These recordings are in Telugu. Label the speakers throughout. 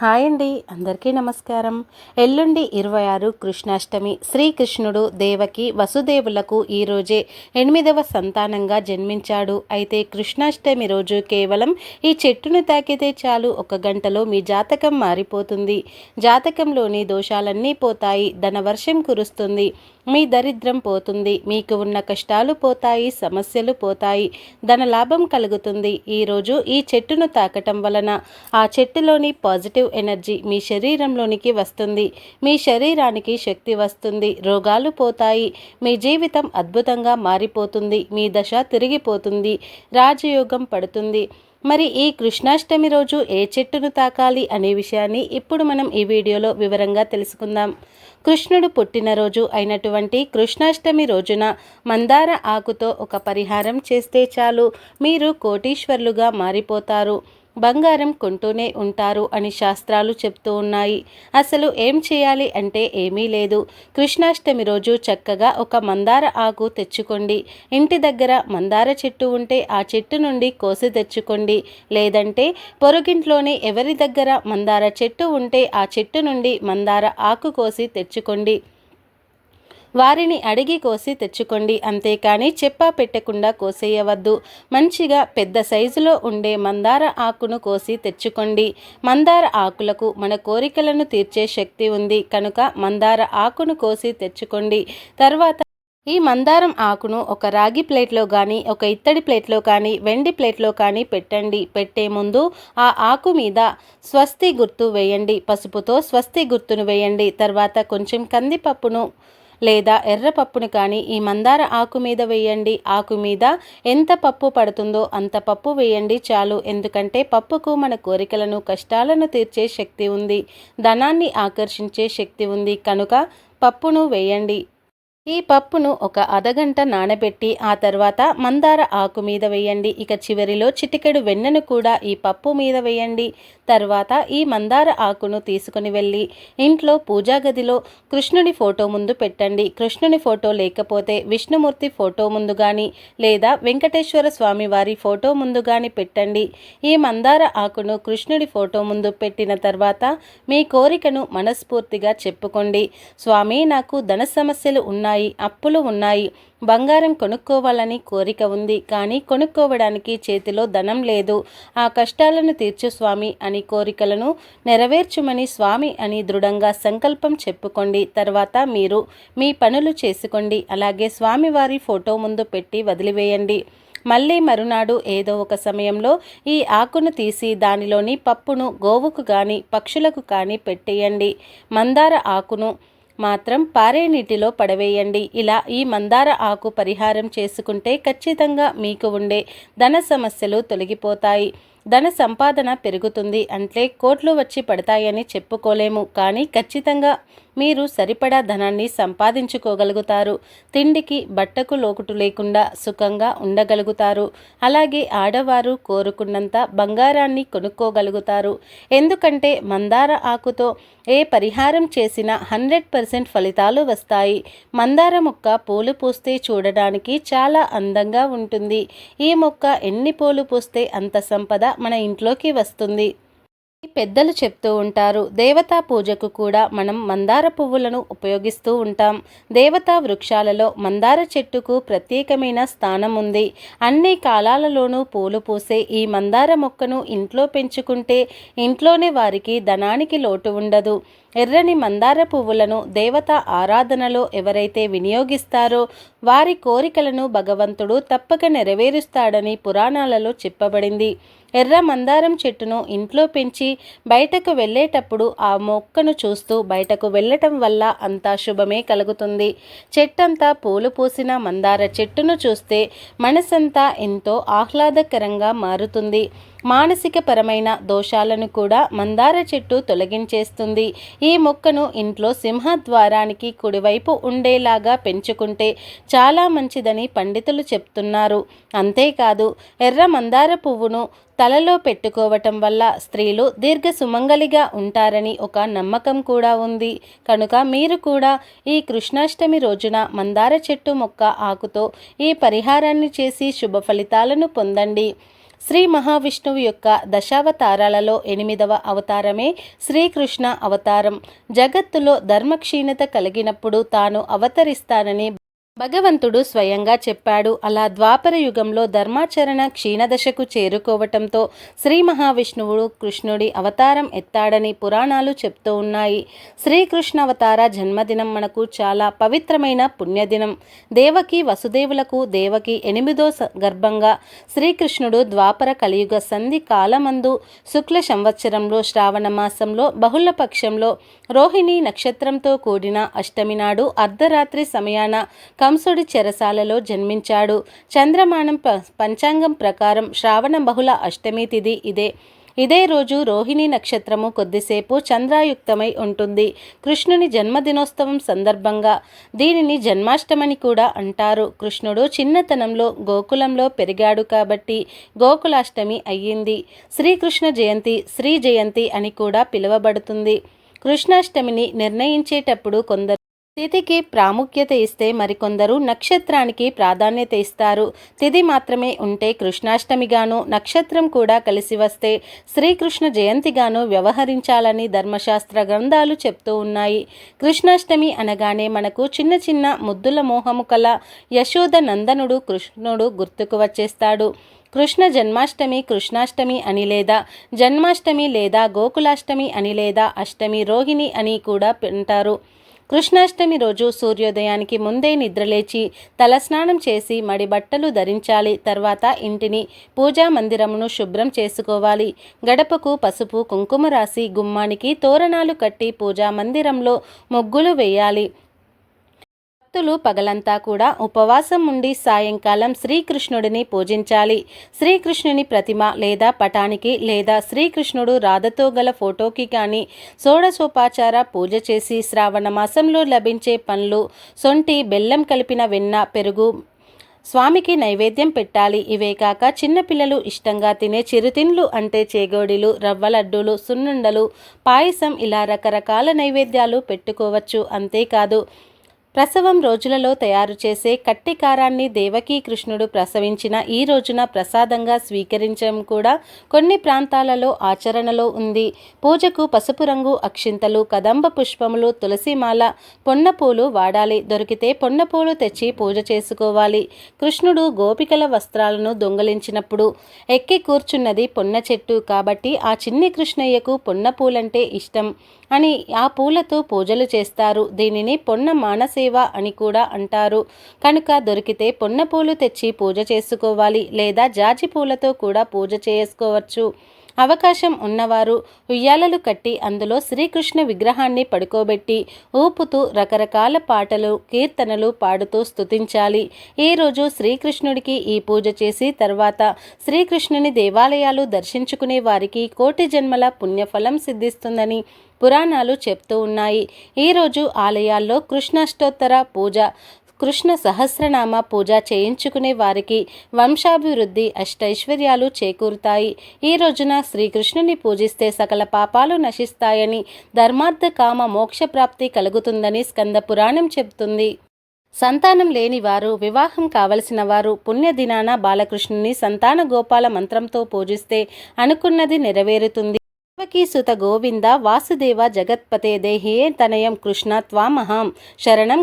Speaker 1: హాయ్ అండి అందరికీ నమస్కారం. ఎల్లుండి ఇరవై ఆరు కృష్ణాష్టమి. శ్రీకృష్ణుడు దేవకి వసుదేవులకు ఈరోజే ఎనిమిదవ సంతానంగా జన్మించాడు. అయితే కృష్ణాష్టమి రోజు కేవలం ఈ చెట్టును తాకితే చాలు ఒక గంటలో మీ జాతకం మారిపోతుంది. జాతకంలోని దోషాలన్నీ పోతాయి ధనవర్షం కురుస్తుంది మీ దరిద్రం పోతుంది మీకు ఉన్న కష్టాలు పోతాయి సమస్యలు పోతాయి ధన లాభం కలుగుతుంది ఈరోజు ఈ చెట్టును తాకటం వలన ఆ చెట్టులోని పాజిటివ్ ఎనర్జీ మీ శరీరంలోనికి వస్తుంది. మీ శరీరానికి శక్తి వస్తుంది. రోగాలు పోతాయి. మీ జీవితం అద్భుతంగా మారిపోతుంది. మీ దశ తిరిగిపోతుంది. రాజయోగం పడుతుంది. మరి ఈ కృష్ణాష్టమి రోజు ఏ చెట్టును తాకాలి అనే విషయాన్ని ఇప్పుడు మనం ఈ వీడియోలో వివరంగా తెలుసుకుందాం. కృష్ణుడు పుట్టినరోజు అయినటువంటి కృష్ణాష్టమి రోజున మందార ఆకుతో ఒక పరిహారం చేస్తే చాలు. మీరు కోటీశ్వర్లుగా మారిపోతారు. బంగారం కొంటూనే ఉంటారు అని శాస్త్రాలు చెప్తూ ఉన్నాయి. అసలు ఏం చేయాలి అంటే ఏమీ లేదు. కృష్ణాష్టమి రోజు చక్కగా ఒక మందార ఆకు తెచ్చుకోండి. ఇంటి దగ్గర మందార చెట్టు ఉంటే ఆ చెట్టు నుండి కోసి తెచ్చుకోండి. లేదంటే పొరుగింట్లోనే ఎవరి దగ్గర మందార చెట్టు ఉంటే ఆ చెట్టు నుండి మందార ఆకు కోసి తెచ్చుకోండి. వారిని అడిగి కోసి తెచ్చుకోండి. అంతేకాని చెప్పా పెట్టకుండా కోసేయవద్దు. మంచిగా పెద్ద సైజులో ఉండే మందార ఆకును కోసి తెచ్చుకోండి. మందార ఆకులకు మన కోరికలను తీర్చే శక్తి ఉంది. కనుక మందార ఆకును కోసి తెచ్చుకోండి. తర్వాత ఈ మందారం ఆకును ఒక రాగి ప్లేట్లో కానీ ఒక ఇత్తడి ప్లేట్లో కానీ వెండి ప్లేట్లో కానీ పెట్టండి. పెట్టే ముందు ఆ ఆకు మీద స్వస్తి గుర్తు వేయండి. పసుపుతో స్వస్తి గుర్తును వేయండి. తర్వాత కొంచెం కందిపప్పును లేదా ఎర్రపప్పును కానీ ఈ మందార ఆకు మీద వేయండి. ఆకు మీద ఎంత పప్పు పడుతుందో అంత పప్పు వేయండి చాలు. ఎందుకంటే పప్పుకు మన కోరికలను కష్టాలను తీర్చే శక్తి ఉంది. ధనాన్ని ఆకర్షించే శక్తి ఉంది. కనుక పప్పును వేయండి. ఈ పప్పును ఒక అరగంట నానబెట్టి ఆ తర్వాత మందార ఆకు మీద వేయండి. ఇక చివరిలో చిటికెడు వెన్నను కూడా ఈ పప్పు మీద వేయండి. తర్వాత ఈ మందార ఆకును తీసుకుని వెళ్ళి ఇంట్లో పూజా గదిలో కృష్ణుడి ఫోటో ముందు పెట్టండి. కృష్ణుని ఫోటో లేకపోతే విష్ణుమూర్తి ఫోటో ముందు కానీ లేదా వెంకటేశ్వర స్వామి వారి ఫోటో ముందు కానీ పెట్టండి. ఈ మందార ఆకును కృష్ణుడి ఫోటో ముందు పెట్టిన తర్వాత మీ కోరికను మనస్ఫూర్తిగా చెప్పుకోండి. స్వామి నాకు ధన సమస్యలు ఉన్నాయి. ఉన్నాయి అప్పులు ఉన్నాయి. బంగారం కొనుక్కోవాలని కోరిక ఉంది. కానీ కొనుక్కోవడానికి చేతిలో ధనం లేదు. ఆ కష్టాలను తీర్చు స్వామి అని కోరికలను నెరవేర్చుమని స్వామి అని దృఢంగా సంకల్పం చెప్పుకోండి. తర్వాత మీరు మీ పనులు చేసుకోండి. అలాగే స్వామివారి ఫోటో ముందు పెట్టి వదిలివేయండి. మళ్ళీ మరునాడు ఏదో ఒక సమయంలో ఈ ఆకును తీసి దానిలోని పప్పును గోవుకు కానీ పక్షులకు కానీ పెట్టేయండి. మందార ఆకును మాత్రం పారే నీటిలో పడవేయండి. ఇలా ఈ మందార ఆకు పరిహారం చేసుకుంటే ఖచ్చితంగా మీకు ఉండే ధన సమస్యలు తొలగిపోతాయి. ధన సంపాదన పెరుగుతుంది అంటే కోట్లు వచ్చి పడతాయని చెప్పుకోలేము. కానీ ఖచ్చితంగా మీరు సరిపడా ధనాన్ని సంపాదించుకోగలుగుతారు. తిండికి బట్టకు లోకుటు లేకుండా సుఖంగా ఉండగలుగుతారు. అలాగే ఆడవారు కోరుకున్నంత బంగారాన్ని కొనుక్కోగలుగుతారు. ఎందుకంటే మందార ఆకుతో ఏ పరిహారం చేసినా హండ్రెడ్ పర్సెంట్ ఫలితాలు వస్తాయి. మందార మొక్క పూలు పూస్తే చూడడానికి చాలా అందంగా ఉంటుంది. ఈ మొక్క ఎన్ని పూలు పూస్తే అంత సంపద మన ఇంట్లోకి వస్తుంది. పెద్దలు చెప్తూ ఉంటారు దేవతా పూజకు కూడా మనం మందార పువ్వులను ఉపయోగిస్తూ ఉంటాం. దేవతా వృక్షాలలో మందార చెట్టుకు ప్రత్యేకమైన స్థానం ఉంది. అన్ని కాలాలలోనూ పూలు పూసే ఈ మందార మొక్కను ఇంట్లో పెంచుకుంటే ఇంట్లోనే వారికి ధనానికి లోటు ఉండదు. ఎర్రని మందార పువ్వులను దేవత ఆరాధనలో ఎవరైతే వినియోగిస్తారో వారి కోరికలను భగవంతుడు తప్పక నెరవేరుస్తాడని పురాణాలలో చెప్పబడింది. ఎర్ర మందారం చెట్టును ఇంట్లో పెంచి బయటకు వెళ్ళేటప్పుడు ఆ మొక్కను చూస్తూ బయటకు వెళ్ళటం వల్ల అంతా శుభమే కలుగుతుంది. చెట్టంతా పూలు పూసిన మందార చెట్టును చూస్తే మనసంతా ఎంతో ఆహ్లాదకరంగా మారుతుంది. మానసిక పరమైన దోషాలను కూడా మందార చెట్టు తొలగించేస్తుంది. ఈ మొక్కను ఇంట్లో సింహద్వారానికి కుడివైపు ఉండేలాగా పెంచుకుంటే చాలా మంచిదని పండితులు చెప్తున్నారు. అంతేకాదు ఎర్ర మందార పువ్వును తలలో పెట్టుకోవటం వల్ల స్త్రీలు దీర్ఘ సుమంగలిగా ఉంటారని ఒక నమ్మకం కూడా ఉంది. కనుక మీరు కూడా ఈ కృష్ణాష్టమి రోజున మందార చెట్టు మొక్క ఆకుతో ఈ పరిహారాన్ని చేసి శుభ ఫలితాలను పొందండి. శ్రీ మహావిష్ణువు యొక్క దశావతారాలలో ఎనిమిదవ అవతారమే శ్రీకృష్ణ అవతారం. జగత్తులో ధర్మక్షీణత కలిగినప్పుడు తాను అవతరిస్తానని భగవంతుడు స్వయంగా చెప్పాడు. అలా ద్వాపర యుగంలో ధర్మాచరణ క్షీణదశకు చేరుకోవటంతో శ్రీ మహావిష్ణువుడు కృష్ణుడి అవతారం ఎత్తాడని పురాణాలు చెప్తూ ఉన్నాయి. శ్రీకృష్ణ అవతార జన్మదినం మనకు చాలా పవిత్రమైన పుణ్యదినం. దేవకి వసుదేవులకు దేవకి ఎనిమిదో గర్భంగా శ్రీకృష్ణుడు ద్వాపర కలియుగ సంధి కాలమందు శుక్ల సంవత్సరంలో శ్రావణ మాసంలో బహుళ పక్షంలో రోహిణి నక్షత్రంతో కూడిన అష్టమి నాడు అర్ధరాత్రి సమయాన కంసుడు చెరసాలలో జన్మించాడు. చంద్రమానం ప పంచాంగం ప్రకారం శ్రావణ బహుళ అష్టమి తిథి ఇదే. ఇదే రోజు రోహిణి నక్షత్రము కొద్దిసేపు చంద్రాయుక్తమై ఉంటుంది. కృష్ణుని జన్మదినోత్సవం సందర్భంగా దీనిని జన్మాష్టమని కూడా అంటారు. కృష్ణుడు చిన్నతనంలో గోకులంలో పెరిగాడు కాబట్టి గోకులాష్టమి అయ్యింది. శ్రీకృష్ణ జయంతి శ్రీ జయంతి అని కూడా పిలువబడుతుంది. కృష్ణాష్టమిని నిర్ణయించేటప్పుడు కొందరు తిథికి ప్రాముఖ్యత ఇస్తే మరికొందరు నక్షత్రానికి ప్రాధాన్యత ఇస్తారు. తిథి మాత్రమే ఉంటే కృష్ణాష్టమిగాను నక్షత్రం కూడా కలిసి వస్తే శ్రీకృష్ణ జయంతిగాను వ్యవహరించాలని ధర్మశాస్త్ర గ్రంథాలు చెప్తూ ఉన్నాయి. కృష్ణాష్టమి అనగానే మనకు చిన్న చిన్న ముద్దుల మోహము కల యశోద నందనుడు కృష్ణుడు గుర్తుకు వచ్చేస్తాడు. కృష్ణ జన్మాష్టమి కృష్ణాష్టమి అని లేదా జన్మాష్టమి లేదా గోకులాష్టమి అని లేదా అష్టమి రోహిణి అని కూడా అంటారు. కృష్ణాష్టమి రోజు సూర్యోదయానికి ముందే నిద్రలేచి తలస్నానం చేసి మడి బట్టలు ధరించాలి. తర్వాత ఇంటిని పూజా మందిరమును శుభ్రం చేసుకోవాలి. గడపకు పసుపు కుంకుమ రాసి గుమ్మానికి తోరణాలు కట్టి పూజా మందిరంలో ముగ్గులు వేయాలి. భక్తులు పగలంతా కూడా ఉపవాసం ఉండి సాయంకాలం శ్రీకృష్ణుడిని పూజించాలి. శ్రీకృష్ణుని ప్రతిమ లేదా పటానికి లేదా శ్రీకృష్ణుడు రాధతో గల ఫోటోకి కానీ షోడశోపాచార పూజ చేసి శ్రావణ మాసంలో లభించే పండ్లు సొంటి బెల్లం కలిపిన వెన్న పెరుగు స్వామికి నైవేద్యం పెట్టాలి. ఇవే కాక చిన్నపిల్లలు ఇష్టంగా తినే చిరుతిండ్లు అంటే చేగోడీలు రవ్వ లడ్డూలు సున్నుండలు పాయసం ఇలా రకరకాల నైవేద్యాలు పెట్టుకోవచ్చు. అంతేకాదు ప్రసవం రోజులలో తయారు చేసే కట్టి కారాన్ని దేవకీ కృష్ణుడు ప్రసవించిన ఈ రోజున ప్రసాదంగా స్వీకరించడం కూడా కొన్ని ప్రాంతాలలో ఆచరణలో ఉంది. పూజకు పసుపు రంగు అక్షింతలు కదంబ పుష్పములు తులసిమాల పొన్నపూలు వాడాలి. దొరికితే పొన్నపూలు తెచ్చి పూజ చేసుకోవాలి. కృష్ణుడు గోపికల వస్త్రాలను దొంగలించినప్పుడు ఎక్కి కూర్చున్నది పొన్న చెట్టు కాబట్టి ఆ చిన్ని కృష్ణయ్యకు పొన్నపూలంటే ఇష్టం. అని ఆ పూలతో పూజలు చేస్తారు. దీనిని పొన్న మానసేవ అని కూడా అంటారు. కనుక దొరికితే పొన్న పూలు తెచ్చి పూజ చేసుకోవాలి లేదా జాజి పూలతో కూడా పూజ చేసుకోవచ్చు. అవకాశం ఉన్నవారు ఉయ్యాలలు కట్టి అందులో శ్రీకృష్ణ విగ్రహాన్ని పడుకోబెట్టి ఊపుతూ రకరకాల పాటలు కీర్తనలు పాడుతూ స్తుతించాలి. ఈ రోజు శ్రీకృష్ణుడికి ఈ పూజ చేసి తర్వాత శ్రీకృష్ణుని దేవాలయాలు దర్శించుకునే వారికి కోటి జన్మల పుణ్యఫలం సిద్ధిస్తుందని పురాణాలు చెప్తూ ఉన్నాయి. ఈరోజు ఆలయాల్లో కృష్ణాష్టోత్తర పూజ కృష్ణ సహస్రనామ పూజ చేయించుకునే వారికి వంశాభివృద్ధి అష్టైశ్వర్యాలు చేకూరుతాయి. ఈ రోజున శ్రీకృష్ణుని పూజిస్తే సకల పాపాలు నశిస్తాయని ధర్మార్థ కామ మోక్ష ప్రాప్తి కలుగుతుందని స్కంద పురాణం చెబుతుంది. సంతానం లేని వారు వివాహం కావలసిన వారు పుణ్యదినాన బాలకృష్ణుని సంతాన గోపాల మంత్రంతో పూజిస్తే అనుకున్నది నెరవేరుతుంది. దేవకీ సుత గోవింద వాసుదేవ జగత్పతే దేహే తనయం కృష్ణ త్వామహం శరణం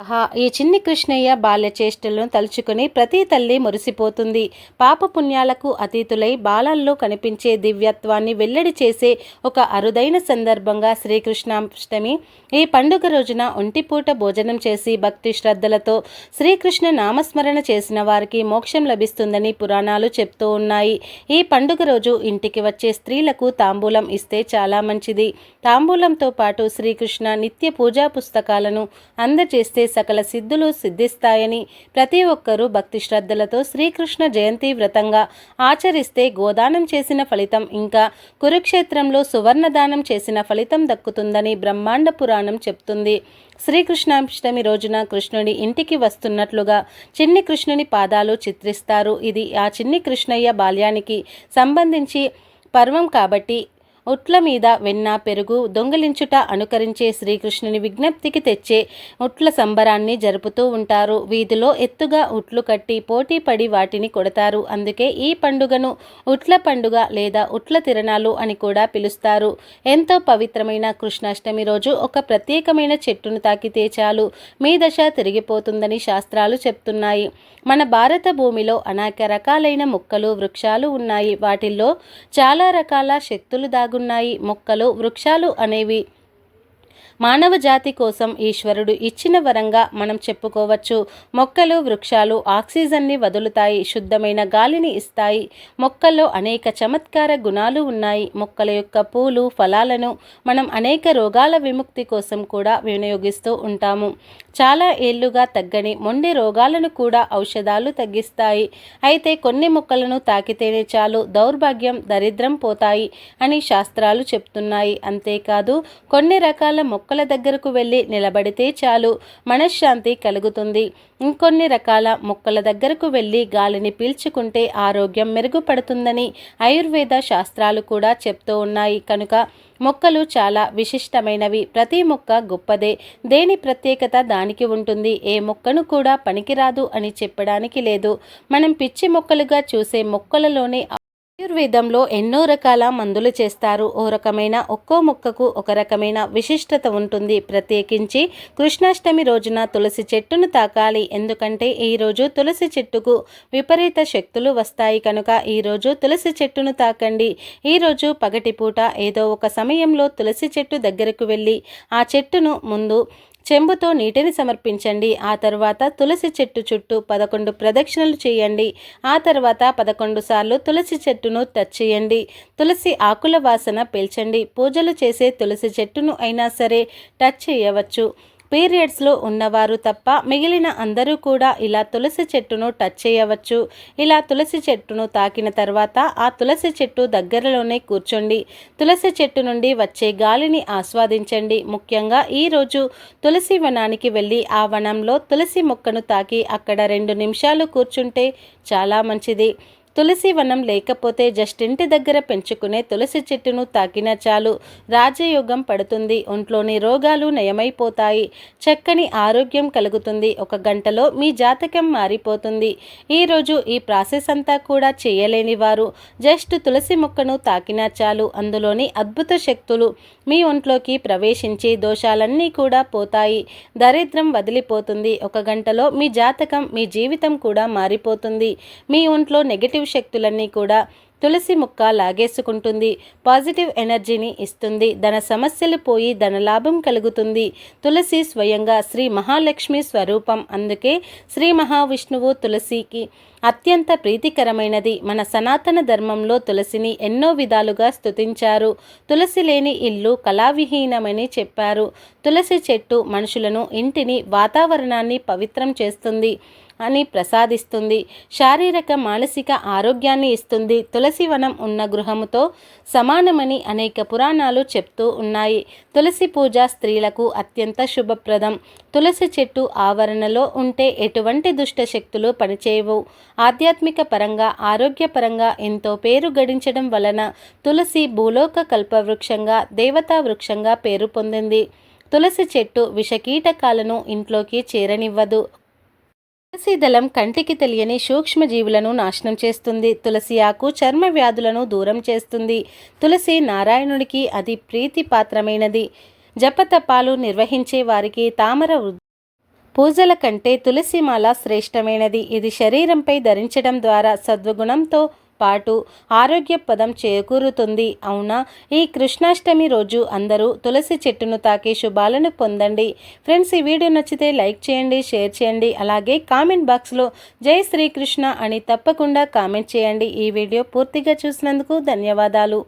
Speaker 1: ఆహా ఈ చిన్ని కృష్ణయ్య బాల్య చేష్టలను తలుచుకుని ప్రతి తల్లి మురిసిపోతుంది. పాప పుణ్యాలకు అతీతులై బాలల్లో కనిపించే దివ్యత్వాన్ని వెల్లడి చేసే ఒక అరుదైన సందర్భంగా శ్రీకృష్ణాష్టమి ఈ పండుగ రోజున ఒంటిపూట భోజనం చేసి భక్తి శ్రద్ధలతో శ్రీకృష్ణ నామస్మరణ చేసిన వారికి మోక్షం లభిస్తుందని పురాణాలు చెప్తూ ఉన్నాయి. ఈ పండుగ రోజు ఇంటికి వచ్చే స్త్రీలకు తాంబూలం ఇస్తే చాలా మంచిది. తాంబూలంతో పాటు శ్రీకృష్ణ నిత్య పూజా పుస్తకాలను అందజేస్తే సకల సిద్ధులు సిద్ధిస్తాయని ప్రతి ఒక్కరూ భక్తి శ్రద్ధలతో శ్రీకృష్ణ జయంతి వ్రతంగా ఆచరిస్తే గోదానం చేసిన ఫలితం ఇంకా కురుక్షేత్రంలో సువర్ణదానం చేసిన ఫలితం దక్కుతుందని బ్రహ్మాండ పురాణం చెప్తుంది. శ్రీకృష్ణాష్టమి రోజున కృష్ణుడి ఇంటికి వస్తున్నట్లుగా చిన్ని కృష్ణుని పాదాలు చిత్రిస్తారు. ఇది ఆ చిన్ని కృష్ణయ్య బాల్యానికి సంబంధించి పర్వం కాబట్టి ఉట్ల మీద వెన్న పెరుగు దొంగిలించుట అనుకరించే శ్రీకృష్ణుని విజ్ఞప్తికి తెచ్చే ఉట్ల సంబరాన్ని జరుపుతూ ఉంటారు. వీధిలో ఎత్తుగా ఉట్లు కట్టి పోటీ పడి వాటిని కొడతారు. అందుకే ఈ పండుగను ఉట్ల పండుగ లేదా ఉట్ల తిరణాలు అని కూడా పిలుస్తారు. ఎంతో పవిత్రమైన కృష్ణాష్టమి రోజు ఒక ప్రత్యేకమైన చెట్టును తాకితే చాలు. మీ దశ తిరిగిపోతుందని శాస్త్రాలు చెప్తున్నాయి. మన భారత భూమిలో అనేక రకాలైన మొక్కలు వృక్షాలు ఉన్నాయి. వాటిల్లో చాలా రకాల శక్తులు దాగు పెరుగుతున్నాయి. మొక్కలు వృక్షాలు అనేవి మానవ జాతి కోసం ఈశ్వరుడు ఇచ్చిన వరంగా మనం చెప్పుకోవచ్చు. మొక్కలు వృక్షాలు ఆక్సిజన్ని వదులుతాయి శుద్ధమైన గాలిని ఇస్తాయి. మొక్కల్లో అనేక చమత్కార గుణాలు ఉన్నాయి. మొక్కల యొక్క పూలు ఫలాలను మనం అనేక రోగాల విముక్తి కోసం కూడా వినియోగిస్తూ ఉంటాము. చాలా ఏళ్ళుగా తగ్గని మొండి రోగాలను కూడా ఔషధాలు తగ్గిస్తాయి. అయితే కొన్ని మొక్కలను తాకితేనే చాలు దౌర్భాగ్యం దరిద్రం పోతాయి అని శాస్త్రాలు చెప్తున్నాయి. అంతేకాదు కొన్ని రకాల మొక్క మొక్కల దగ్గరకు వెళ్ళి నిలబడితే చాలు. మనశ్శాంతి కలుగుతుంది. ఇంకొన్ని రకాల మొక్కల దగ్గరకు వెళ్ళి గాలిని పీల్చుకుంటే ఆరోగ్యం మెరుగుపడుతుందని ఆయుర్వేద శాస్త్రాలు కూడా చెప్తూ ఉన్నాయి. కనుక మొక్కలు చాలా విశిష్టమైనవి. ప్రతి మొక్క గొప్పదే. దేని ప్రత్యేకత దానికి ఉంటుంది? ఏ మొక్కను కూడా పనికిరాదు అని చెప్పడానికి లేదు. మనం పిచ్చి మొక్కలుగా చూసే మొక్కలలోనే ఆయుర్వేదంలో ఎన్నో రకాల మందులు చేస్తారు. ఓ రకమైన ఒక్కో మొక్కకు ఒక రకమైన విశిష్టత ఉంటుంది. ప్రత్యేకించి కృష్ణాష్టమి రోజున తులసి చెట్టును తాకాలి. ఎందుకంటే ఈరోజు తులసి చెట్టుకు విపరీత శక్తులు వస్తాయి కనుక ఈరోజు తులసి చెట్టును తాకండి. ఈరోజు పగటిపూట ఏదో ఒక సమయంలో తులసి చెట్టు దగ్గరకు వెళ్ళి ఆ చెట్టును ముందు చెంబుతో నీటిని సమర్పించండి. ఆ తర్వాత తులసి చెట్టు చుట్టూ పదకొండు ప్రదక్షిణలు చేయండి. ఆ తర్వాత పదకొండు సార్లు తులసి చెట్టును టచ్ చేయండి. తులసి ఆకుల వాసన పీల్చండి. పూజలు చేసే తులసి చెట్టును అయినా సరే టచ్ చేయవచ్చు. పీరియడ్స్లో ఉన్నవారు తప్ప మిగిలిన అందరూ కూడా ఇలా తులసి చెట్టును టచ్ చేయవచ్చు. ఇలా తులసి చెట్టును తాకిన తర్వాత ఆ తులసి చెట్టు దగ్గరలోనే కూర్చోండి. తులసి చెట్టు నుండి వచ్చే గాలిని ఆస్వాదించండి. ముఖ్యంగా ఈరోజు తులసి వనానికి వెళ్ళి ఆ వనంలో తులసి మొక్కను తాకి అక్కడ రెండు నిమిషాలు కూర్చుంటే చాలా మంచిది. తులసి వనం లేకపోతే జస్ట్ ఇంటి దగ్గర పెంచుకునే తులసి చెట్టును తాకినా చాలు. రాజయోగం పడుతుంది. ఒంట్లోని రోగాలు నయమైపోతాయి. చక్కని ఆరోగ్యం కలుగుతుంది. ఒక గంటలో మీ జాతకం మారిపోతుంది. ఈరోజు ఈ ప్రాసెస్ అంతా కూడా చేయలేని వారు జస్ట్ తులసి మొక్కను తాకినా చాలు. అందులోని అద్భుత శక్తులు మీ ఒంట్లోకి ప్రవేశించి దోషాలన్నీ కూడా పోతాయి. దరిద్రం వదిలిపోతుంది. ఒక గంటలో మీ జాతకం మీ జీవితం కూడా మారిపోతుంది. మీ ఒంట్లో నెగిటివ్ శక్తులన్నీ కూడా తులసి ముక్క లాగేసుకుంటుంది. పాజిటివ్ ఎనర్జీని ఇస్తుంది. ధన సమస్యలు పోయి ధన లాభం కలుగుతుంది. తులసి స్వయంగా శ్రీ మహాలక్ష్మి స్వరూపం. అందుకే శ్రీ మహావిష్ణువు తులసికి అత్యంత ప్రీతికరమైనది. మన సనాతన ధర్మంలో తులసిని ఎన్నో విధాలుగా స్తుతించారు. తులసి లేని ఇల్లు కళావిహీనమని చెప్పారు. తులసి చెట్టు మనుషులను ఇంటిని వాతావరణాన్ని పవిత్రం చేస్తుంది. అని ప్రసాదిస్తుంది. శారీరక మానసిక ఆరోగ్యాన్ని ఇస్తుంది. తులసి వనం ఉన్న గృహముతో సమానమని అనేక పురాణాలు చెప్తూ ఉన్నాయి. తులసి పూజ స్త్రీలకు అత్యంత శుభప్రదం. తులసి చెట్టు ఆవరణలో ఉంటే ఎటువంటి దుష్ట శక్తులు పనిచేయవు. ఆధ్యాత్మిక పరంగా ఆరోగ్యపరంగా ఎంతో పేరు గడించడం వలన తులసి భూలోక కల్పవృక్షంగా దేవతా వృక్షంగా పేరు పొందింది. తులసి చెట్టు విషకీటకాలను ఇంట్లోకి చేరనివ్వదు. తులసి దళం కంటికి తెలియని సూక్ష్మజీవులను నాశనం చేస్తుంది. తులసి ఆకు చర్మ వ్యాధులను దూరం చేస్తుంది. తులసి నారాయణుడికి అది ప్రీతి పాత్రమైనది. జపతపాలు నిర్వహించే వారికి తామర పూజల కంటే తులసిమాల శ్రేష్టమైనది. ఇది శరీరంపై ధరించడం ద్వారా సద్వగుణంతో పాటు ఆరోగ్య పదం చేకూరుతుంది. అవునా? ఈ కృష్ణాష్టమి రోజు అందరూ తులసి చెట్టును తాకి శుభాలను పొందండి. ఫ్రెండ్స్ ఈ వీడియో నచ్చితే లైక్ చేయండి షేర్ చేయండి. అలాగే కామెంట్ బాక్స్లో జై శ్రీకృష్ణ అని తప్పకుండా కామెంట్ చేయండి. ఈ వీడియో పూర్తిగా చూసినందుకు ధన్యవాదాలు.